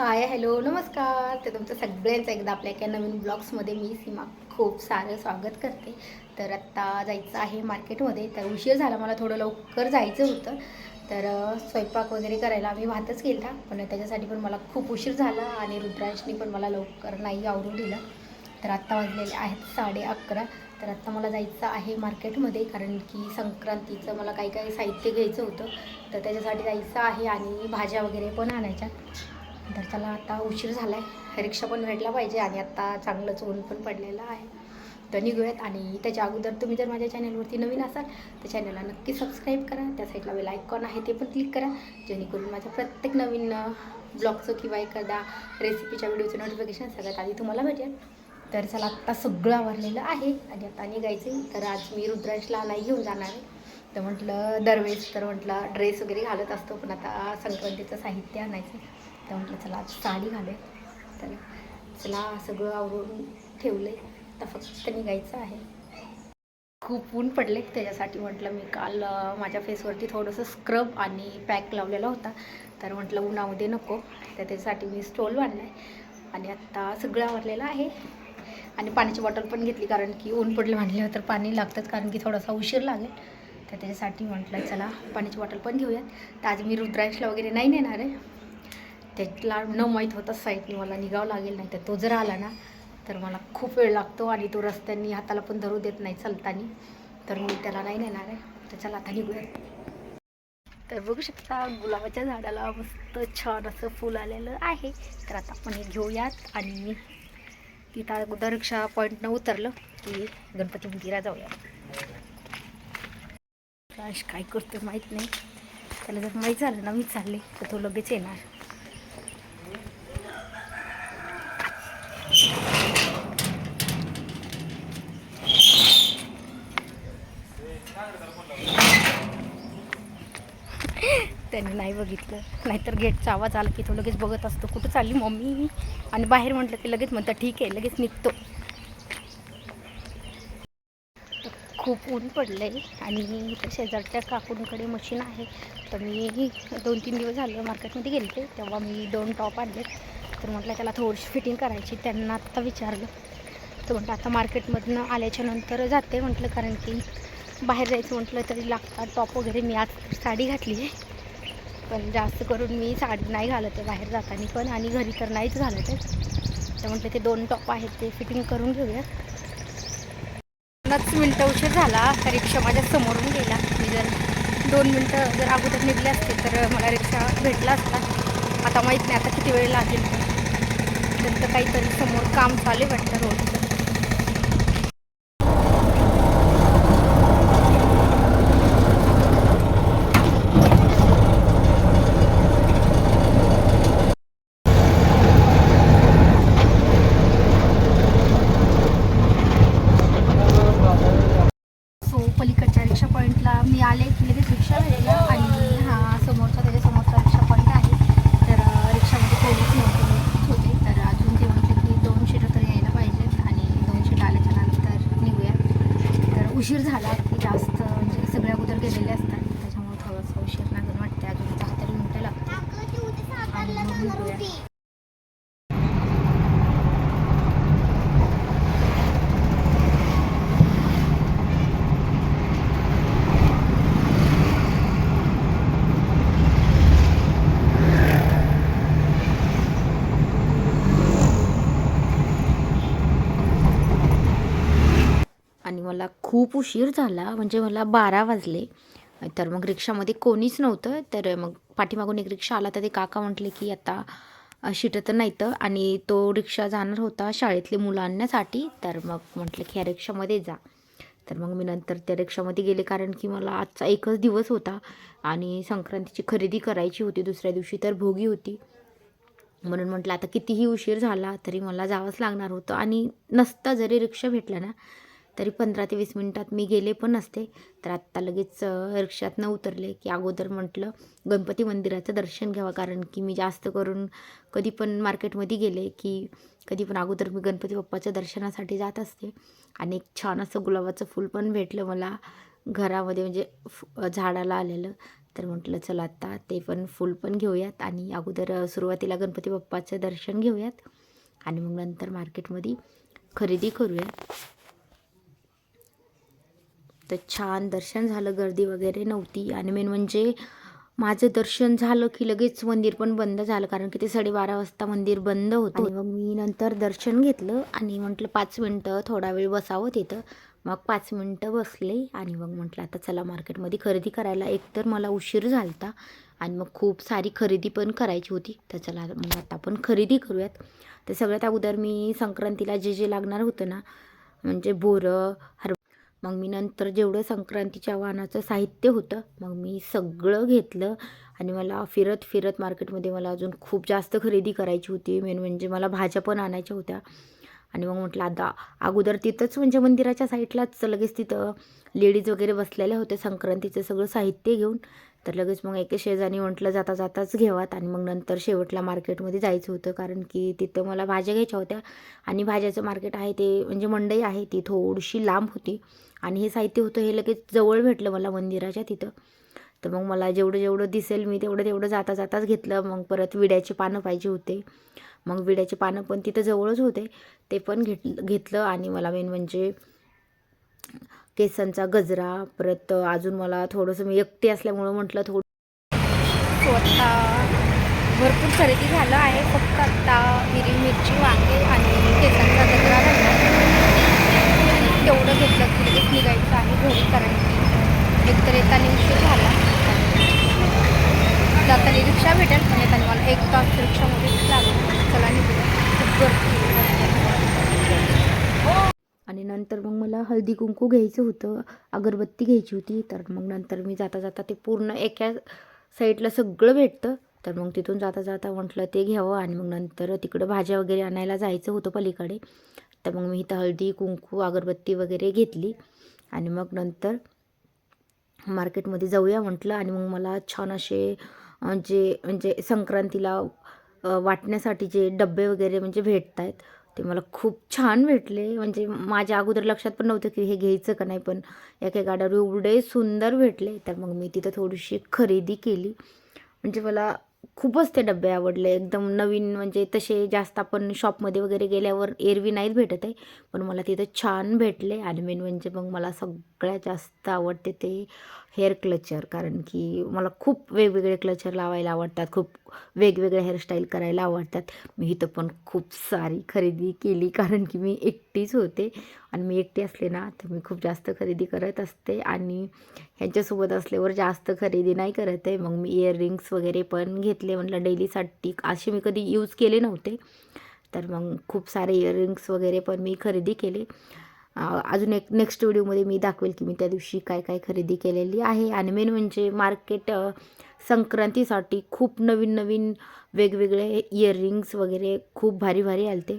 Hi hello नमस्कार. तर तुमचं सगळ्यांचं एकदा आपल्या एका नवीन ब्लॉग्समध्ये मी सीमा खूप सारं स्वागत करते. तर आत्ता जायचं आहे मार्केटमध्ये तर उशीर झाला मला थोडं लवकर जायचं होतं. तर स्वयंपाक वगैरे करायला आम्ही भातच केला पण त्याच्यासाठी पण मला खूप उशीर झाला आणि रुद्रांशनी पण मला लवकर नाही आवरून दिलं. तर आत्ता वाजलेले आहेत साडे अकरा. तर आत्ता मला जायचं आहे मार्केटमध्ये कारण की संक्रांतीचं मला काही काही साहित्य घ्यायचं होतं. तर त्याच्यासाठी जायचं आहे आणि भाज्या वगैरे पण आणायच्या. तर त्याला आता उशीर झाला आहे रिक्षा पण भेटला पाहिजे आणि आत्ता चांगलंच ऊन पण पडलेलं आहे. तर निघूयात आणि त्याच्या अगोदर तुम्ही जर माझ्या चॅनलवरती नवीन असाल तर चॅनलला नक्की सबस्क्राईब करा. त्या साईडला बेल आयकॉन आहे ते पण क्लिक करा. जेणेकरून माझ्या प्रत्येक नवीन ब्लॉगचं किंवा एखादा रेसिपीच्या व्हिडिओचं नोटिफिकेशन सगळ्यात आधी तुम्हाला भेटेल. तर चला आत्ता सगळं आवरलेलं आहे आणि आता निघायचं तर आज मी रुद्रांशला नाही घेऊन जाणार आहे. तर म्हटलं दरवेळेस तर म्हटलं ड्रेस वगैरे घालत असतो पण आता संक्रांतीचं साहित्य आणायचं तर म्हटलं चला आज साडी घालूया. तर चला सगळं आवरून ठेवलं आहे आता फक्त निघायचं आहे. खूप ऊन पडले त्याच्यासाठी म्हटलं मी काल माझ्या फेसवरती थोडंसं स्क्रब आणि पॅक लावलेला होता. तर म्हटलं उन्हामध्ये नको. तर त्याच्यासाठी मी स्टोल बांधला आहे आणि आत्ता सगळं आवरलेलं आहे. आणि पाण्याची बॉटल पण घेतली कारण की ऊन पडलं म्हटल्यावर तर पाणी लागतंच कारण की थोडासा उशीर लागेल. तर त्याच्यासाठी म्हटलं चला पाण्याची बॉटल पण घेऊयात. तर आज मी रुद्रांशला वगैरे नाही नेणार आहे. त्याला न माहीत होता साईडने मला निघावं लागेल नाही तर तो जर आला ना तर मला खूप वेळ लागतो आणि तो रस्त्यांनी हाताला पण धरू देत नाही चालताना. तर मी त्याला नाही नेणार आहे. तर चला आता निघूया. तर बघू शकता गुलाबाच्या झाडाला मस्त छान असं फुल आलेलं आहे. तर आता आपण हे घेऊयात आणि तिथं अगोदर रिक्षा पॉईंटनं उतरलं की गणपती मंदिरा जाऊया काय करतो माहीत नाही. त्याला जर माहीत झालं ना मी चालले तर तो लगेच येणार. त्याने नाही बघितलं. नाहीतर गेटचा आवाज आला की तो लगेच बघत असतो. कुठं चालली मम्मी? आणि बाहेर म्हटलं की लगेच म्हणतं ठीक आहे लगेच निघतो. खूप ऊन पडलं आहे आणि इथं शेजारच्या काकूंकडे मशीन आहे. तर मी दोन तीन दिवस झालं मार्केटमध्ये गेले तेव्हा मी दोन टॉप आणले तर म्हटलं त्याला थोडीशी फिटिंग करायची. त्यांना आत्ता विचारलं. तर म्हटलं आता मार्केटमधनं आल्याच्यानंतर जाते. म्हटलं कारण की बाहेर जायचं म्हटलं तरी लागतात टॉप वगैरे. मी आज साडी घातली आहे. पण जास्त करून मी साडी नाही घालत आहे बाहेर जाताना पण आणि घरी तर नाहीच घालत आहे. तर म्हटलं ते दोन टॉप आहेत ते फिटिंग करून घेऊया. पन्नास मिनटं उशीर झाला तर रिक्षा माझ्या समोरून गेला. मी जर दोन मिनटं जर अगोदर निघले असते तर मला रिक्षा भेटला असता. आता माहीत नाही आता किती वेळ लागेल. ते. त्यांचं काहीतरी समोर काम चालू आहे वाटतं रोडचं सो पलीकडच्या रिक्षा पॉईंटला मी आले की लगेच रिक्षा भेटला आणि हा समोरचा त्याच्या समोरचा रिक्षा पॉईंट आहे तर अं, रिक्षामध्ये कोणीच नव्हते मीच होते तर अजून ते म्हटले की दोन शीटं तर यायला पाहिजेत आणि दोन शीट आल्याच्यानंतर निघूया तर उशीर झाला की जास्त म्हणजे सगळ्या अगोदर गेलेले असतात. त्याच्यामुळे थोडंसं उशीर लागून वाटते अजून दहा तरी मिनटं लागतात आणि मग निघूया आणि मला खूप उशीर झाला. म्हणजे मला बारा वाजले. तर मग रिक्षामध्ये कोणीच नव्हतं. तर मग पाठीमागून एक रिक्षा आला. तर ते काका म्हटले की आता शिटत तर नाही तर आणि तो रिक्षा जाणार होता शाळेतली मुलं आणण्यासाठी. तर मग म्हटलं की ह्या रिक्षामध्ये जा. तर मग मी नंतर त्या रिक्षामध्ये गेले. कारण की मला आजचा एकच दिवस होता. आणि संक्रांतीची खरेदी करायची होती दुसऱ्या दिवशी तर भोगी होती. म्हणून म्हटलं आता कितीही उशीर झाला तरी मला जावंच लागणार होतं. आणि नसता जरी रिक्षा भेटला ना तरी पंधरा ते वीस मिनटात मी गेले पण असते. तर आत्ता लगेच अ, रिक्षातनं उतरले की अगोदर म्हटलं गणपती मंदिराचं दर्शन घ्यावं. कारण की मी जास्त करून कधी पण मार्केटमध्ये गेले की कधी पण अगोदर मी गणपती बाप्पाच्या दर्शनासाठी जात असते. आणि एक छान असं गुलाबाचं फूल पण भेटलं मला घरामध्ये म्हणजे झाडाला आलेलं. तर म्हटलं चला आता ते पण फुल पण घेऊयात आणि अगोदर सुरुवातीला गणपती बाप्पाचं दर्शन घेऊयात आणि मग नंतर मार्केटमध्ये खरेदी करूयात. तर छान दर्शन झालं गर्दी वगैरे नव्हती. आणि मेन म्हणजे माझं दर्शन झालं की लगेच मंदिर पण बंद झालं कारण की ते साडेबारा वाजता मंदिर बंद होतं. मग मी नंतर दर्शन घेतलं आणि म्हटलं पाच मिनटं थोडा वेळ बसावं तिथं. मग पाच मिनटं बसले आणि मग म्हटलं आता चला मार्केटमध्ये खरेदी करायला. एकतर मला उशीर झालता आणि मग खूप सारी खरेदी पण करायची होती. तर चला मग आता आपण खरेदी करूयात. तर सगळ्यात अगोदर मी संक्रांतीला जे जे लागणार होतं ना म्हणजे बोरं हर मग मी नंतर जेवढं संक्रांतीच्या वाहनाचं साहित्य होतं मग मी सगळं घेतलं आणि मला फिरत फिरत मार्केटमध्ये मला अजून खूप जास्त खरेदी करायची होती. मेन म्हणजे मला भाज्या पण आणायच्या होत्या. आणि मग म्हटलं आता अगोदर तिथंच म्हणजे मंदिराच्या साईडलाच लगेच तिथं लेडीज वगैरे बसलेल्या होत्या संक्रांतीचं सगळं साहित्य घेऊन. तर लगेच मग एके शेजारी म्हटलं जाता जाताच घ्यावात आणि मग नंतर शेवटला मार्केटमध्ये जायचं होतं कारण की तिथं मला भाज्या घ्यायच्या होत्या. आणि भाज्याचं मार्केट आहे ते म्हणजे मंडई आहे ती थोडीशी लांब होती. आणि हे साहित्य होतं हे लगेच जवळ भेटलं मला मंदिराच्या तिथं. तर मग मला जेवढं जेवढं दिसेल मी तेवढं तेवढं जाता जाताच घेतलं. मग परत विड्याचे पानं पाहिजे होते. मग विड्याची पानं पण तिथं जवळच होते. ते पण घेत घेतलं आणि मला मेन म्हणजे केसांचा गजरा परत अजून मला थोडंसं मी एकटी असल्यामुळं म्हटलं थोडं सो भरपूर खरेदी झालं आहे. फक्त आत्ता हिरवी मिरची वांगे आणि केसांचा गजरा तेवढं घेतलं की निघायचं आहे घरी कारण की एकतर येताना उशीर झाला. जाताना रिक्षा भेटेल पण येताना मला एक तास रिक्षामध्ये लागला. चला निघूया. आणि नंतर मग मला हळदी कुंकू घ्यायचं होतं अगरबत्ती घ्यायची होती. तर मग नंतर मी जाता जाता ते पूर्ण एका साईडला सगळं भेटतं. तर मग तिथून जाता जाता म्हटलं ते घ्यावं आणि मग नंतर तिकडं भाज्या वगैरे आणायला जायचं होतं पलीकडे. तर मग मी इथं हळदी कुंकू अगरबत्ती वगैरे घेतली. आणि मग नंतर मार्केटमध्ये जाऊया म्हटलं आणि मग मला छान असे जे म्हणजे संक्रांतीला वाटण्यासाठी जे डबे वगैरे म्हणजे भेटत आहेत ते मला खूप छान भेटले. म्हणजे माझ्या अगोदर लक्षात पण नव्हतं की हे घ्यायचं का नाही पण एका गाड्यावर एवढे सुंदर भेटले तर मग मी तिथं थोडीशी खरेदी केली. म्हणजे मला खूपच ते डबे आवडले. एकदम नवीन म्हणजे तसे जास्त आपण शॉपमध्ये वगैरे गेल्यावर एरवी नाहीच भेटत आहे पण मला तिथं छान भेटले. आणि मेन म्हणजे मग मला सगळ्यात जास्त आवडते ते हेअर क्लचर कारण की मला खूप वेगवेगळे क्लचर लावायला आवडतात खूप वेगवेगळे हेअरस्टाईल करायला आवडतात. मी इथं पण खूप सारी खरेदी केली कारण की मी एकटीच होते आणि मी एकटी असले ना तर मी खूप जास्त खरेदी करत असते आणि ह्यांच्यासोबत असल्यावर जास्त खरेदी नाही करत आहे. मग मी इयररिंग्स वगैरे पण घेतले म्हटलं डेलीसाठी असे मी कधी यूज केले नव्हते. तर मग खूप सारे इयररिंग्स वगैरे पण मी खरेदी केले. अजून एक नेक्स्ट व्हिडिओमध्ये मी दाखवेल की मी त्या दिवशी काय काय खरेदी केलेली आहे. आणि मेन म्हणजे मार्केट संक्रांतीसाठी खूप नवीन नवीन वेगवेगळे इयररिंग्स वगैरे खूप भारी भारी आलते.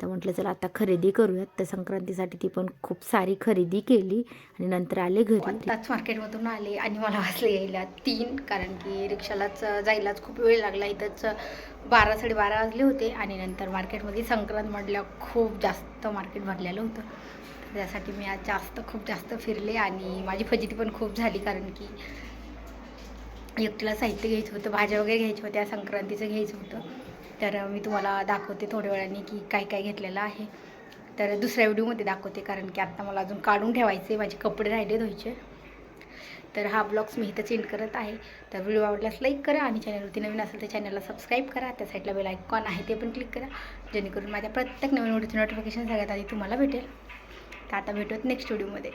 तर म्हटलं चला आता खरेदी करूयात. तर संक्रांतीसाठी ती पण खूप सारी खरेदी केली आणि नंतर आले घरी. आताच मार्केटमधून आले आणि मला वाजले यायला तीन कारण की रिक्षालाच जायलाच खूप वेळ लागला. इथंच बारा साडेबारा वाजले होते आणि नंतर मार्केटमध्ये संक्रांत म्हटल्या खूप जास्त मार्केट भरलेलं होतं. त्यासाठी मी आज जास्त खूप जास्त फिरले आणि माझी फजिती पण खूप झाली कारण की एकटीला साहित्य घ्यायचं होतं भाज्या वगैरे घ्यायच्या होत्या संक्रांतीचं घ्यायचं होतं. तर मी तुम्हाला दाखवते थोड्या वेळाने की काय काय घेतलेलं आहे. तर दुसऱ्या व्हिडिओमध्ये दाखवते कारण की आत्ता मला अजून काढून ठेवायचे माझे कपडे राहिले धुवायचे. तर हा ब्लॉग्स मी इथं चेंज करत आहे. तर व्हिडिओ आवडल्यास लाईक करा आणि चॅनलवरती नवीन असेल तर चॅनलला सबस्क्राईब करा. त्या साईडला बेल आयकॉन आहे ते पण क्लिक करा. जेणेकरून माझ्या प्रत्येक नवीन व्हिडिओचे नोटिफिकेशन सगळ्यात आधी तुम्हाला भेटेल. तर आता भेटूत नेक्स्ट व्हिडिओमध्ये.